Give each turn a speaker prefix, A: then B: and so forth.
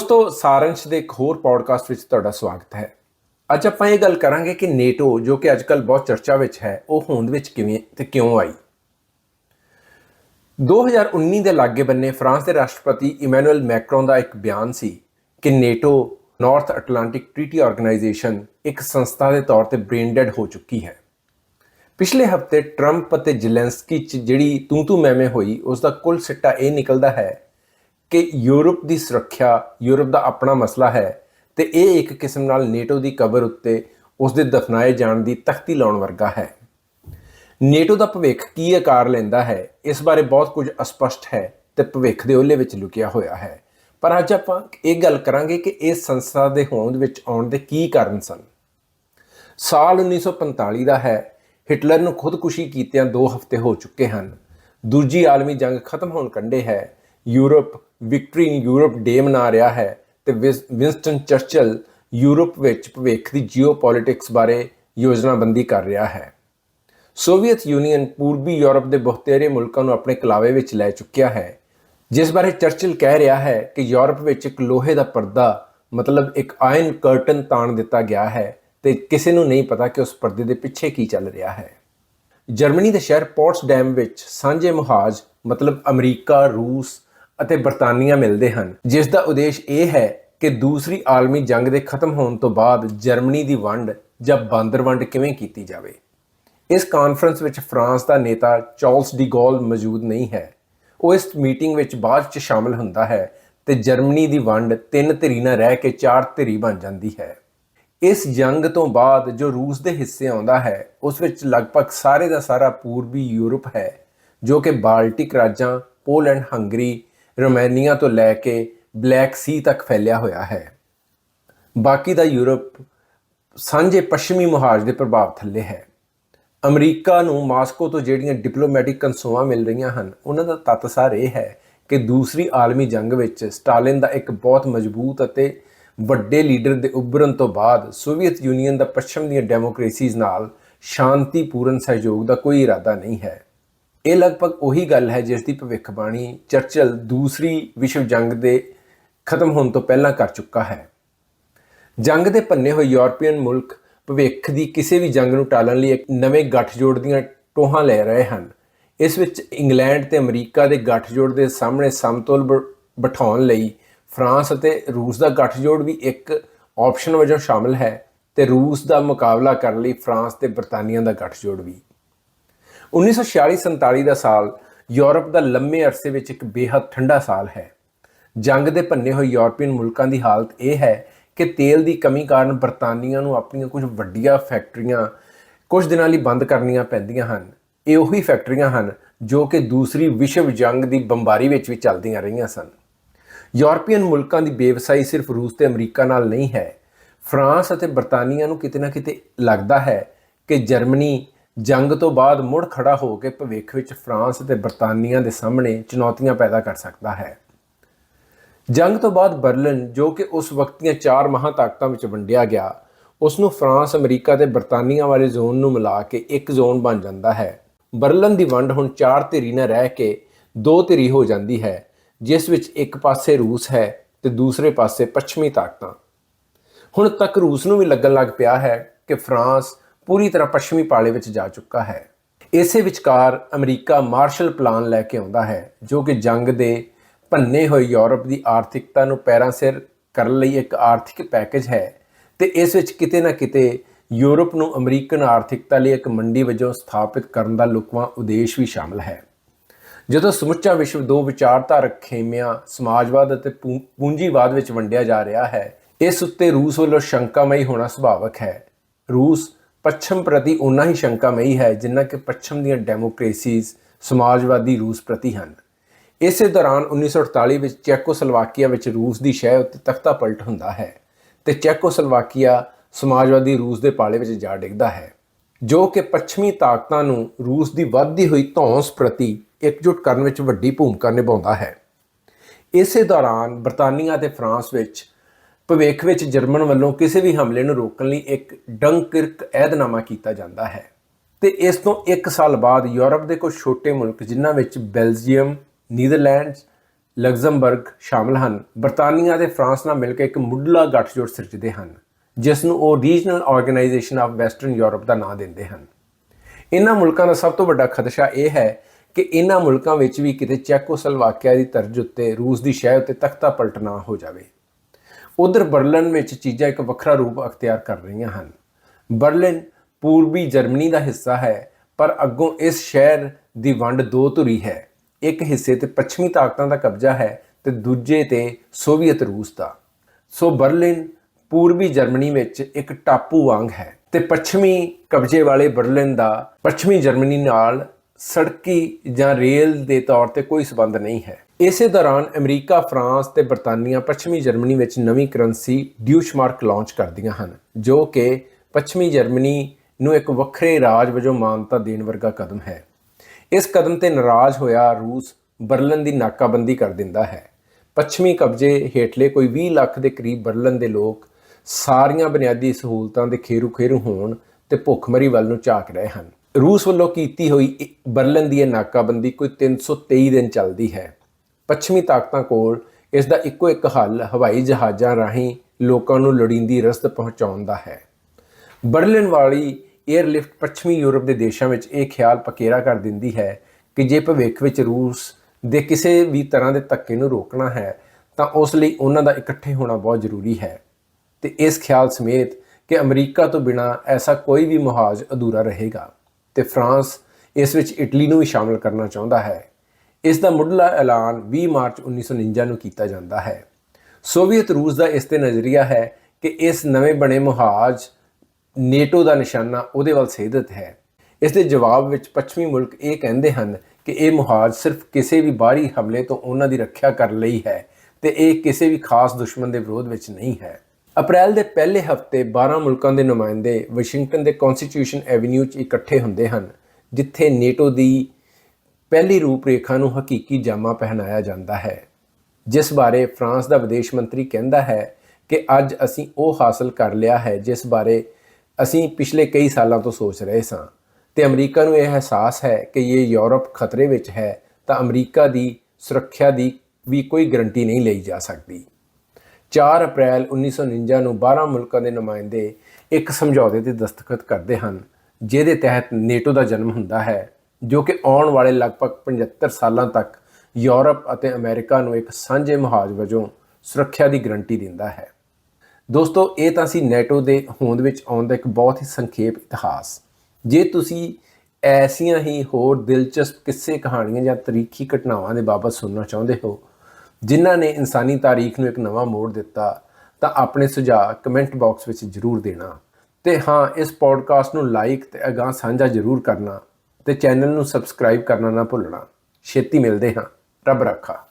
A: ਦੋਸਤੋ, ਸਾਰੰਸ਼ ਦੇ ਇੱਕ ਹੋਰ ਪੌਡਕਾਸਟ ਵਿੱਚ ਤੁਹਾਡਾ ਸਵਾਗਤ ਹੈ। ਅੱਜ ਆਪਾਂ ਇਹ ਗੱਲ ਕਰਾਂਗੇ ਕਿ ਨੇਟੋ, ਜੋ ਕਿ ਅੱਜਕੱਲ ਬਹੁਤ ਚਰਚਾ ਵਿੱਚ ਹੈ, ਉਹ ਹੋਂਦ ਵਿੱਚ ਕਿਵੇਂ ਤੇ ਕਿਉਂ ਆਈ? 2019 ਦੇ ਲਾਗੇ ਬੰਨੇ ਫਰਾਂਸ ਦੇ ਰਾਸ਼ਟਰਪਤੀ ਇਮੈਨੂਅਲ ਮੈਕਰੋਨ ਦਾ ਇੱਕ ਬਿਆਨ ਸੀ ਕਿ NATO North Atlantic Treaty Organisation ਇੱਕ ਸੰਸਥਾ ਦੇ ਤੌਰ ਤੇ ਬ੍ਰੇਨ ਡੈਡ ਹੋ ਚੁੱਕੀ ਹੈ। ਪਿਛਲੇ ਹਫ਼ਤੇ ਟਰੰਪ ਅਤੇ ਜ਼ੈਲੈਂਸਕੀ ਚ ਜਿਹੜੀ ਤੂੰ ਤੂੰ ਮੈਂ ਹੋਈ, ਉਸ ਦਾ ਕੁੱਲ ਸਿੱਟਾ ਇਹ ਨਿਕਲਦਾ ਹੈ ਕਿ ਯੂਰਪ ਦੀ ਸੁਰੱਖਿਆ, ਯੂਰਪ ਦਾ ਆਪਣਾ ਮਸਲਾ ਹੈ ਤੇ ਇਹ ਇੱਕ ਕਿਸਮ ਨਾਲ ਨੇਟੋ ਦੀ ਕਬਰ ਉੱਤੇ ਉਸ ਦੇ ਦਫਨਾਏ ਜਾਣ ਦੀ ਤਖਤੀ ਲਾਉਣ ਵਰਗਾ ਹੈ। ਨੇਟੋ ਦਾ ਭਵਿੱਖ ਕੀ ਆਕਾਰ ਲੈਂਦਾ ਹੈ, ਇਸ ਬਾਰੇ ਬਹੁਤ ਕੁਝ ਅਸਪਸ਼ਟ ਹੈ ਤੇ ਭਵਿੱਖ ਦੇ ਓਹਲੇ ਵਿੱਚ ਲੁਕਿਆ ਹੋਇਆ ਹੈ। ਪਰ ਅੱਜ ਆਪਾਂ ਇਹ ਗੱਲ ਕਰਾਂਗੇ ਕਿ ਇਸ ਸੰਸਥਾ ਦੇ ਹੋਂਦ ਵਿੱਚ ਆਉਣ ਦੇ ਕੀ ਕਾਰਨ ਸਨ। ਸਾਲ 1945 ਦਾ ਹੈ, ਹਿਟਲਰ ਨੂੰ ਖੁਦਕੁਸ਼ੀ ਕੀਤਿਆਂ 2 ਹਫ਼ਤੇ ਹੋ ਚੁੱਕੇ ਹਨ। ਦੂਜੀ ਆਲਮੀ ਜੰਗ ਖਤਮ ਹੋਣ ਕੰਢੇ ਹੈ, Europe victory in Europe day ਮਨਾ ਰਿਹਾ ਹੈ ਤੇ ਵਿਸ- ਵਿੰਸਟਨ ਚਰਚਲ ਯੂਰਪ ਵਿੱਚ ਭਵਿੱਖ ਦੀ ਜੀਓਪੋਲਿਟਿਕਸ ਬਾਰੇ ਯੋਜਨਾਬੰਦੀ ਕਰ ਰਿਹਾ ਹੈ। ਸੋਵੀਅਤ ਯੂਨੀਅਨ ਪੂਰਬੀ ਯੂਰਪ ਦੇ ਬਹੁਤੇਰੇ ਮੁਲਕਾਂ ਨੂੰ ਆਪਣੇ ਕਲਾਵੇ ਵਿੱਚ ਲੈ ਚੁੱਕਿਆ ਹੈ, ਜਿਸ ਬਾਰੇ ਚਰਚਿਲ ਕਹਿ ਰਿਹਾ ਹੈ ਕਿ ਯੂਰਪ ਵਿੱਚ ਇੱਕ ਲੋਹੇ ਦਾ ਪਰਦਾ, ਮਤਲਬ ਇੱਕ ਆਇਰਨ ਕਰਟਨ ਤਾਣ ਦਿੱਤਾ ਗਿਆ ਹੈ ਤੇ ਕਿਸੇ ਨੂੰ ਨਹੀਂ ਪਤਾ ਕਿ ਉਸ ਪਰਦੇ ਦੇ ਪਿੱਛੇ ਕੀ ਚੱਲ ਰਿਹਾ ਹੈ। ਜਰਮਨੀ ਦੇ ਸ਼ਹਿਰ ਪੋਰਟਸਡੈਮ ਵਿੱਚ ਸਾਂਝੇ ਮੁਹਾਜ਼, ਮਤਲਬ ਅਮਰੀਕਾ, ਰੂਸ ਅਤੇ ਬਰਤਾਨੀਆ ਮਿਲਦੇ ਹਨ। ਜਿਸ ਦਾ ਉਦੇਸ਼ ਇਹ ਹੈ ਕਿ ਦੂਸਰੀ ਆਲਮੀ ਜੰਗ ਦੇ ਖਤਮ ਹੋਣ ਤੋਂ ਬਾਅਦ ਜਰਮਨੀ ਦੀ ਵੰਡ ਜਾਂ ਬਾਂਦਰ ਵੰਡ ਕਿਵੇਂ ਕੀਤੀ ਜਾਵੇ। ਇਸ ਕਾਨਫਰੰਸ ਵਿੱਚ ਫਰਾਂਸ ਦਾ ਨੇਤਾ ਚਾਰਲਸ ਡੀ ਗੌਲ ਮੌਜੂਦ ਨਹੀਂ ਹੈ। ਉਹ ਇਸ ਮੀਟਿੰਗ ਵਿੱਚ ਬਾਅਦ ਚ ਸ਼ਾਮਲ ਹੁੰਦਾ ਹੈ ਤੇ ਜਰਮਨੀ ਦੀ ਵੰਡ ਤਿੰਨ ਧਿਰੀ ਨਾਲ ਰਹਿ ਕੇ ਚਾਰ ਧਿਰੀ ਬਣ ਜਾਂਦੀ ਹੈ। ਇਸ ਜੰਗ ਤੋਂ ਬਾਅਦ ਜੋ ਰੂਸ ਦੇ ਹਿੱਸੇ ਆਉਂਦਾ ਹੈ, ਉਸ ਵਿੱਚ ਲਗਭਗ ਸਾਰੇ ਦਾ ਸਾਰਾ ਪੂਰਬੀ ਯੂਰਪ ਹੈ, ਜੋ ਕਿ ਬਾਲਟਿਕ ਰਾਜਾਂ, ਪੋਲੈਂਡ, ਹੰਗਰੀ ਰੋਮੇਨੀਆ ਤੋਂ ਲੈ ਕੇ ਬਲੈਕ ਸੀ ਤੱਕ ਫੈਲਿਆ ਹੋਇਆ ਹੈ। ਬਾਕੀ ਦਾ ਯੂਰਪ ਸਾਂਝੇ ਪੱਛਮੀ ਮੁਹਾਜ ਦੇ ਪ੍ਰਭਾਵ ਥੱਲੇ ਹੈ। ਅਮਰੀਕਾ ਨੂੰ ਮਾਸਕੋ ਤੋਂ ਜਿਹੜੀਆਂ ਡਿਪਲੋਮੈਟਿਕ ਕੰਸੋਆਂ ਮਿਲ ਰਹੀਆਂ ਹਨ, ਉਹਨਾਂ ਦਾ ਤੱਤਸਾਰ ਇਹ ਹੈ ਕਿ ਦੂਸਰੀ ਆਲਮੀ ਜੰਗ ਵਿੱਚ ਸਟਾਲਿਨ ਦਾ ਇੱਕ ਬਹੁਤ ਮਜ਼ਬੂਤ ਅਤੇ ਵੱਡੇ ਲੀਡਰ ਦੇ ਉੱਭਰਨ ਤੋਂ ਬਾਅਦ ਸੋਵੀਅਤ ਯੂਨੀਅਨ ਦਾ ਪੱਛਮ ਦੀਆਂ ਡੈਮੋਕ੍ਰੇਸੀਜ਼ ਨਾਲ ਸ਼ਾਂਤੀਪੂਰਨ ਸਹਿਯੋਗ ਦਾ ਕੋਈ ਇਰਾਦਾ ਨਹੀਂ ਹੈ। ਇਹ ਲਗਭਗ ਉਹੀ ਗੱਲ ਹੈ ਜਿਸ ਦੀ ਭਵਿੱਖਬਾਣੀ ਚਰਚਲ ਦੂਸਰੀ ਵਿਸ਼ਵ ਜੰਗ ਦੇ ਖਤਮ ਹੋਣ ਤੋਂ ਪਹਿਲਾਂ ਕਰ ਚੁੱਕਾ ਹੈ। ਜੰਗ ਦੇ ਭੰਨੇ ਹੋਏ ਯੂਰਪੀਅਨ ਮੁਲਕ ਭਵਿੱਖ ਦੀ ਕਿਸੇ ਵੀ ਜੰਗ ਨੂੰ ਟਾਲਣ ਲਈ ਇੱਕ ਨਵੇਂ ਗੱਠਜੋੜ ਦੀਆਂ ਟੋਹਾਂ ਲੈ ਰਹੇ ਹਨ। ਇਸ ਵਿੱਚ ਇੰਗਲੈਂਡ ਤੇ ਅਮਰੀਕਾ ਦੇ ਗੱਠਜੋੜ ਦੇ ਸਾਹਮਣੇ ਸਮਤੋਲ ਬ- ਬਿਠਾਉਣ ਲਈ ਫਰਾਂਸ ਅਤੇ ਰੂਸ ਦਾ ਗੱਠਜੋੜ ਵੀ ਇੱਕ ਆਪਸ਼ਨ ਵਜੋਂ ਸ਼ਾਮਲ ਹੈ ਤੇ ਰੂਸ ਦਾ ਮੁਕਾਬਲਾ ਕਰਨ ਲਈ ਫਰਾਂਸ ਤੇ ਬਰਤਾਨੀਆ ਦਾ ਗੱਠਜੋੜ ਵੀ। 1946-47 ਦਾ ਸਾਲ ਯੂਰਪ ਦਾ ਲੰਮੇ ਅਰਸੇ ਵਿੱਚ ਇੱਕ ਬੇहद ਠੰਡਾ ਸਾਲ ਹੈ। ਜੰਗ ਦੇ ਭੰਨੇ ਹੋਏ ਯੂਰਪੀਅਨ ਮੁਲਕਾਂ ਦੀ ਹਾਲਤ ਇਹ ਹੈ ਕਿ ਤੇਲ ਦੀ ਕਮੀ ਕਾਰਨ ਬਰਤਾਨੀਆ ਨੂੰ ਆਪਣੀਆਂ ਕੁਝ ਵੱਡੀਆਂ ਫੈਕਟਰੀਆਂ ਕੁਝ ਦਿਨਾਂ ਲਈ ਬੰਦ ਕਰਨੀਆਂ ਪੈਂਦੀਆਂ ਹਨ। ਇਹ ਉਹੀ ਫੈਕਟਰੀਆਂ ਹਨ ਜੋ ਕਿ ਦੂਸਰੀ ਵਿਸ਼ਵ ਜੰਗ ਦੀ ਬੰਬਾਰੀ ਵਿੱਚ ਵੀ ਚੱਲਦੀਆਂ ਰਹੀਆਂ ਸਨ। ਯੂਰਪੀਅਨ ਮੁਲਕਾਂ ਦੀ ਬੇਵਸਾਈ ਸਿਰਫ ਰੂਸ ਤੇ ਅਮਰੀਕਾ ਨਾਲ ਨਹੀਂ ਹੈ। ਫਰਾਂਸ ਅਤੇ ਬਰਤਾਨੀਆ ਨੂੰ ਕਿਤੇ ਨਾ ਕਿਤੇ ਲੱਗਦਾ ਹੈ ਕਿ ਜਰਮਨੀ ਜੰਗ ਤੋਂ ਬਾਅਦ ਮੁੜ ਖੜਾ ਹੋ ਕੇ ਭਵਿੱਖ ਵਿੱਚ ਫਰਾਂਸ ਅਤੇ ਬਰਤਾਨੀਆ ਦੇ ਸਾਹਮਣੇ ਚੁਣੌਤੀਆਂ ਪੈਦਾ ਕਰ ਸਕਦਾ ਹੈ। ਜੰਗ ਤੋਂ ਬਾਅਦ ਬਰਲਿਨ, ਜੋ ਕਿ ਉਸ ਵਕਤ ਦੀਆਂ ਚਾਰ ਮਹਾਂ ਤਾਕਤਾਂ ਵਿੱਚ ਵੰਡਿਆ ਗਿਆ ਉਸ ਨੂੰ ਫਰਾਂਸ, ਅਮਰੀਕਾ ਤੇ ਬਰਤਾਨੀਆ ਵਾਲੇ ਜ਼ੋਨ ਨੂੰ ਮਿਲਾ ਕੇ ਇੱਕ ਜ਼ੋਨ ਬਣ ਜਾਂਦਾ ਹੈ। ਬਰਲਿਨ ਦੀ ਵੰਡ ਹੁਣ ਚਾਰ ਧਿਰੀ ਨਾਲ ਰਹਿ ਕੇ ਦੋ ਧਿਰੀ ਹੋ ਜਾਂਦੀ ਹੈ, ਜਿਸ ਵਿੱਚ ਇੱਕ ਪਾਸੇ ਰੂਸ ਹੈ ਤੇ ਦੂਸਰੇ ਪਾਸੇ ਪੱਛਮੀ ਤਾਕਤਾਂ। ਹੁਣ ਤੱਕ ਰੂਸ ਨੂੰ ਵੀ ਲੱਗਣ ਲੱਗ ਪਿਆ ਹੈ ਕਿ ਫਰਾਂਸ ਪੂਰੀ ਤਰ੍ਹਾਂ ਪੱਛਮੀ ਪਾਲੇ ਵਿੱਚ ਜਾ ਚੁੱਕਾ ਹੈ। ਇਸੇ ਵਿਚਕਾਰ ਅਮਰੀਕਾ ਮਾਰਸ਼ਲ ਪਲਾਨ ਲੈ ਕੇ ਆਉਂਦਾ ਹੈ, ਜੋ ਕਿ ਜੰਗ ਦੇ ਭੰਨੇ ਹੋਏ ਯੂਰਪ ਦੀ ਆਰਥਿਕਤਾ ਨੂੰ ਪੈਰਾਂ ਸਿਰ ਕਰਨ ਲਈ ਇੱਕ ਆਰਥਿਕ ਪੈਕੇਜ ਹੈ ਤੇ ਇਸ ਵਿੱਚ ਕਿਤੇ ਨਾ ਕਿਤੇ ਯੂਰਪ ਨੂੰ ਅਮਰੀਕਨ ਆਰਥਿਕਤਾ ਲਈ ਇੱਕ ਮੰਡੀ ਵਜੋਂ ਸਥਾਪਿਤ ਕਰਨ ਦਾ ਲੁਕਵਾਂ ਉਦੇਸ਼ ਵੀ ਸ਼ਾਮਲ ਹੈ। ਜਦੋਂ ਸਮੁੱਚਾ ਵਿਸ਼ਵ ਦੋ ਵਿਚਾਰਧਾਰਕ ਖੇਮਿਆਂ, ਸਮਾਜਵਾਦ ਅਤੇ ਪੂ- ਪੂੰਜੀਵਾਦ ਵਿੱਚ ਵੰਡਿਆ ਜਾ ਰਿਹਾ ਹੈ, ਇਸ ਉੱਤੇ ਰੂਸ ਵੱਲੋਂ ਸ਼ੰਕਾਮਈ ਹੋਣਾ ਸੁਭਾਵਕ ਹੈ। ਰੂਸ ਪੱਛਮ ਪ੍ਰਤੀ ਉਨਾ ਹੀ ਸ਼ੰਕਾਮਈ ਹੈ ਜਿੰਨਾ ਕਿ ਪੱਛਮ ਦੀਆਂ ਡੈਮੋਕ੍ਰੇਸੀਜ਼, ਸਮਾਜਵਾਦੀ ਰੂਸ ਪ੍ਰਤੀ ਹਨ। ਇਸੇ ਦੌਰਾਨ 1948 ਵਿੱਚ ਚੈਕੋਸਲੋਵਾਕੀਆ ਵਿੱਚ ਰੂਸ ਦੀ ਸ਼ਹਿ ਉੱਤੇ ਤਖਤਾ ਪਲਟ ਹੁੰਦਾ ਹੈ ਤੇ ਚੈਕੋਸਲੋਵਾਕੀਆ ਸਮਾਜਵਾਦੀ ਰੂਸ ਦੇ ਪਾਲੇ ਵਿੱਚ ਜਾ ਡਿੱਗਦਾ ਹੈ, ਜੋ ਕਿ ਪੱਛਮੀ ਤਾਕਤਾਂ ਨੂੰ ਰੂਸ ਦੀ ਵੱਧਦੀ ਹੋਈ ਧੌਂਸ ਪ੍ਰਤੀ ਇਕਜੁੱਟ ਕਰਨ ਵਿੱਚ ਵੱਡੀ ਭੂਮਿਕਾ ਨਿਭਾਉਂਦਾ ਹੈ। ਇਸੇ ਦੌਰਾਨ ਬਰਤਾਨੀਆ ਤੇ ਫਰਾਂਸ ਵਿੱਚ ਭਵਿੱਖ ਵਿੱਚ ਜਰਮਨ ਵੱਲੋਂ ਕਿਸੇ ਵੀ ਹਮਲੇ ਨੂੰ ਰੋਕਣ ਲਈ ਇੱਕ ਡੰਕਿਰਕ ਅਹਿਦਨਾਮਾ ਕੀਤਾ ਜਾਂਦਾ ਹੈ। ਤੇ ਇਸ ਤੋਂ 1 ਸਾਲ ਬਾਅਦ ਯੂਰਪ ਦੇ ਕੁਝ ਛੋਟੇ ਮੁਲਕ, ਜਿਨ੍ਹਾਂ ਵਿੱਚ ਬੈਲਜੀਅਮ, ਨੀਦਰਲੈਂਡਸ, ਲਗਜ਼ਮਬਰਗ ਸ਼ਾਮਲ ਹਨ, ਬਰਤਾਨੀਆ ਤੇ ਫਰਾਂਸ ਨਾਲ ਮਿਲ ਕੇ ਇੱਕ ਮੁੱਢਲਾ ਗੱਠਜੋੜ ਸਿਰਜਦੇ ਹਨ, ਜਿਸ ਨੂੰ ਉਹ regional organisation of western Europe ਦਾ ਨਾਂ ਦਿੰਦੇ ਹਨ। ਇਹਨਾਂ ਮੁਲਕਾਂ ਦਾ ਸਭ ਤੋਂ ਵੱਡਾ ਖਦਸ਼ਾ ਇਹ ਹੈ ਕਿ ਇਹਨਾਂ ਮੁਲਕਾਂ ਵਿੱਚ ਵੀ ਕਿਤੇ ਚੈਕੋਸਲੋਵਾਕੀਆ ਦੀ ਤਰਜ਼ ਉੱਤੇ, ਰੂਸ ਦੀ ਸ਼ਹਿ ਉੱਤੇ ਤਖਤਾ ਪਲਟ ਨਾ ਹੋ ਜਾਵੇ। ਉਧਰ ਬਰਲਿਨ ਵਿੱਚ ਚੀਜ਼ਾਂ ਇੱਕ ਵੱਖਰਾ ਰੂਪ ਅਖਤਿਆਰ ਕਰ ਰਹੀਆਂ ਹਨ। ਬਰਲਿਨ ਪੂਰਬੀ ਜਰਮਨੀ ਦਾ ਹਿੱਸਾ ਹੈ, ਪਰ ਅੱਗੋਂ ਇਸ ਸ਼ਹਿਰ ਦੀ ਵੰਡ ਦੋ ਧੁਰੀ ਹੈ। ਇੱਕ ਹਿੱਸੇ ਤੇ ਪੱਛਮੀ ਤਾਕਤਾਂ ਦਾ ਕਬਜ਼ਾ ਹੈ ਤੇ ਦੂਜੇ ਤੇ ਸੋਵੀਅਤ ਰੂਸ ਦਾ। ਸੋ ਬਰਲਿਨ ਪੂਰਬੀ ਜਰਮਨੀ ਵਿੱਚ ਇੱਕ ਟਾਪੂ ਵਾਂਗ ਹੈ ਤੇ ਪੱਛਮੀ ਕਬਜ਼ੇ ਵਾਲੇ ਬਰਲਿਨ ਦਾ ਪੱਛਮੀ ਜਰਮਨੀ ਨਾਲ ਸੜਕੀ ਜਾਂ ਰੇਲ ਦੇ ਤੌਰ ਤੇ ਕੋਈ ਸਬੰਧ ਨਹੀਂ ਹੈ। ਇਸੇ ਦੌਰਾਨ ਅਮਰੀਕਾ, ਫਰਾਂਸ ਤੇ ਬਰਤਾਨੀਆ ਪੱਛਮੀ ਜਰਮਨੀ ਵਿੱਚ ਨਵੀਂ ਕਰੰਸੀ ਡਿਊਸ਼ਮਾਰਕ ਲਾਂਚ ਕਰਦੀਆਂ ਹਨ, ਜੋ ਕਿ ਪੱਛਮੀ ਜਰਮਨੀ ਨੂੰ ਇੱਕ ਵੱਖਰੇ ਰਾਜ ਵਜੋਂ ਮਾਨਤਾ ਦੇਣ ਵਰਗਾ ਕਦਮ ਹੈ। ਇਸ ਕਦਮ ਤੇ ਨਾਰਾਜ਼ ਹੋਇਆ ਰੂਸ ਬਰਲਨ ਦੀ ਨਾਕਾਬੰਦੀ ਕਰ ਦਿੰਦਾ ਹੈ। ਪੱਛਮੀ ਕਬਜ਼ੇ ਹੇਠਲੇ ਕੋਈ 20 ਲੱਖ ਦੇ ਕਰੀਬ ਬਰਲਨ ਦੇ ਲੋਕ ਸਾਰੀਆਂ ਬੁਨਿਆਦੀ ਸਹੂਲਤਾਂ ਦੇ ਖੇਰੂ ਖੇਰੂ ਹੋਣ ਤੇ ਭੁੱਖਮਰੀ ਵੱਲ ਨੂੰ ਝਾਕ ਰਹੇ ਹਨ। ਰੂਸ ਵੱਲੋਂ ਕੀਤੀ ਹੋਈ ਬਰਲਨ ਦੀ ਇਹ ਨਾਕਾਬੰਦੀ ਕੋਈ 323 ਦਿਨ ਚੱਲਦੀ ਹੈ। ਪੱਛਮੀ ਤਾਕਤਾਂ ਕੋਲ ਇਸ ਦਾ ਇੱਕੋ ਇੱਕ ਹੱਲ ਹਵਾਈ ਜਹਾਜ਼ਾਂ ਰਾਹੀਂ ਲੋਕਾਂ ਨੂੰ ਲੋੜੀਂਦੀ ਰਸਤ ਪਹੁੰਚਾਉਣ ਦਾ ਹੈ। ਬਰਲਿਨ ਵਾਲੀ 에ਅਰਲਿਫਟ ਪੱਛਮੀ ਯੂਰਪ ਦੇ ਦੇਸ਼ਾਂ ਵਿੱਚ ਇਹ ਖਿਆਲ ਪਕੇਰਾ ਕਰ ਦਿੰਦੀ ਹੈ ਕਿ ਜੇ ਭਵਿੱਖ ਵਿੱਚ ਰੂਸ ਦੇ ਕਿਸੇ ਵੀ ਤਰ੍ਹਾਂ ਦੇ ਧੱਕੇ ਨੂੰ ਰੋਕਣਾ ਹੈ, ਤਾਂ ਉਸ ਲਈ ਉਹਨਾਂ ਦਾ ਇਕੱਠੇ ਹੋਣਾ ਬਹੁਤ ਜ਼ਰੂਰੀ ਹੈ। ਤੇ ਇਸ ਖਿਆਲ ਸਮੇਤ ਕਿ ਅਮਰੀਕਾ ਤੋਂ ਬਿਨਾ ਐਸਾ ਕੋਈ ਵੀ ਮੁਹਾਜ਼ ਅਧੂਰਾ ਰਹੇਗਾ। ਤੇ ਫਰਾਂਸ ਇਸ ਵਿੱਚ ਇਟਲੀ ਨੂੰ ਵੀ ਸ਼ਾਮਲ ਕਰਨਾ ਚਾਹੁੰਦਾ ਹੈ। ਇਸ ਦਾ ਮੁੱਢਲਾ ਐਲਾਨ 20 ਮਾਰਚ 1949 ਨੂੰ ਕੀਤਾ ਜਾਂਦਾ ਹੈ। ਸੋਵੀਅਤ ਰੂਸ ਦਾ ਇਸ ਤੇ ਨਜ਼ਰੀਆ ਹੈ ਕਿ ਇਸ ਨਵੇਂ ਬਣੇ ਮੁਹਾਜ਼ ਨੇਟੋ ਦਾ ਨਿਸ਼ਾਨਾ ਉਹਦੇ ਵੱਲ ਸੇਧਿਤ ਹੈ। ਇਸ ਦੇ ਜਵਾਬ ਵਿੱਚ ਪੱਛਮੀ ਮੁਲਕ ਇਹ ਕਹਿੰਦੇ ਹਨ ਕਿ ਇਹ ਮੁਹਾਜ਼ ਸਿਰਫ ਕਿਸੇ ਵੀ ਬਾਹਰੀ ਹਮਲੇ ਤੋਂ ਉਹਨਾਂ ਦੀ ਰੱਖਿਆ ਕਰਨ ਲਈ ਹੈ ਤੇ ਇਹ ਕਿਸੇ ਵੀ ਖਾਸ ਦੁਸ਼ਮਣ ਦੇ ਵਿਰੋਧ ਵਿੱਚ ਨਹੀਂ ਹੈ। ਅਪ੍ਰੈਲ ਦੇ ਪਹਿਲੇ ਹਫ਼ਤੇ 12 ਮੁਲਕਾਂ ਦੇ ਨੁਮਾਇੰਦੇ ਵਾਸ਼ਿੰਗਟਨ ਦੇ ਕਨਸਟੀਟਿਊਸ਼ਨ ਐਵੇਨਿਊ 'ਚ ਇਕੱਠੇ ਹੁੰਦੇ ਹਨ, ਜਿੱਥੇ ਨੇਟੋ ਦੀ ਪਹਿਲੀ ਰੂਪਰੇਖਾ ਨੂੰ ਹਕੀਕੀ ਜਾਮਾ ਪਹਿਨਾਇਆ ਜਾਂਦਾ ਹੈ, ਜਿਸ ਬਾਰੇ ਫਰਾਂਸ ਦਾ ਵਿਦੇਸ਼ ਮੰਤਰੀ ਕਹਿੰਦਾ ਹੈ ਕਿ ਅੱਜ ਅਸੀਂ ਉਹ ਹਾਸਲ ਕਰ ਲਿਆ ਹੈ ਜਿਸ ਬਾਰੇ ਅਸੀਂ ਪਿਛਲੇ ਕਈ ਸਾਲਾਂ ਤੋਂ ਸੋਚ ਰਹੇ ਸਾਂ। ਤੇ ਅਮਰੀਕਾ ਨੂੰ ਇਹ ਅਹਿਸਾਸ ਹੈ ਕਿ ਇਹ ਯੂਰਪ ਖਤਰੇ ਵਿੱਚ ਹੈ, ਤਾਂ ਅਮਰੀਕਾ ਦੀ ਸੁਰੱਖਿਆ ਦੀ ਵੀ ਕੋਈ ਗਰੰਟੀ ਨਹੀਂ ਲਈ ਜਾ ਸਕਦੀ। 4 ਅਪ੍ਰੈਲ 1949 ਨੂੰ 12 ਮੁਲਕਾਂ ਦੇ ਨੁਮਾਇੰਦੇ ਇੱਕ ਸਮਝੌਤੇ ਤੇ ਦਸਤਖਤ ਕਰਦੇ ਹਨ, ਜਿਹਦੇ ਤਹਿਤ ਨੇਟੋ ਦਾ ਜਨਮ ਹੁੰਦਾ ਹੈ। ਜੋ ਕਿ ਆਉਣ ਵਾਲੇ ਲਗਭਗ 75 ਸਾਲਾਂ ਤੱਕ ਯੂਰਪ ਅਤੇ ਅਮਰੀਕਾ ਨੂੰ ਇੱਕ ਸਾਂਝੇ ਮੁਹਾਜ਼ ਵਜੋਂ ਸੁਰੱਖਿਆ ਦੀ ਗਰੰਟੀ ਦਿੰਦਾ ਹੈ। ਦੋਸਤੋ, ਇਹ ਤਾਂ ਸੀ ਨੈਟੋ ਦੇ ਹੋਂਦ ਵਿੱਚ ਆਉਣ ਦਾ ਇੱਕ ਬਹੁਤ ਹੀ ਸੰਖੇਪ ਇਤਿਹਾਸ। ਜੇ ਤੁਸੀਂ ਐਸੀਆਂ ਹੀ ਹੋਰ ਦਿਲਚਸਪ ਕਿੱਸੇ, ਕਹਾਣੀਆਂ ਜਾਂ ਤਾਰੀਖੀ ਘਟਨਾਵਾਂ ਦੇ ਬਾਬਤ ਸੁਣਨਾ ਚਾਹੁੰਦੇ ਹੋ, ਜਿਨ੍ਹਾਂ ਨੇ ਇਨਸਾਨੀ ਤਾਰੀਖ ਨੂੰ ਇੱਕ ਨਵਾਂ ਮੋੜ ਦਿੱਤਾ, ਤਾਂ ਆਪਣੇ ਸੁਝਾਅ ਕਮੈਂਟ ਬਾਕਸ ਵਿੱਚ ਜ਼ਰੂਰ ਦੇਣਾ। ਤੇ ਹਾਂ, ਇਸ ਪੋਡਕਾਸਟ ਨੂੰ ਲਾਈਕ ਤੇ ਅਗਾਂਹ ਸਾਂਝਾ ਜ਼ਰੂਰ ਕਰਨਾ। ਤੇ ਚੈਨਲ ਨੂੰ ਸਬਸਕ੍ਰਾਈਬ ਕਰਨਾ ਨਾ ਭੁੱਲਣਾ। ਛੇਤੀ ਮਿਲਦੇ ਹਾਂ। ਰੱਬ ਰੱਖਾ।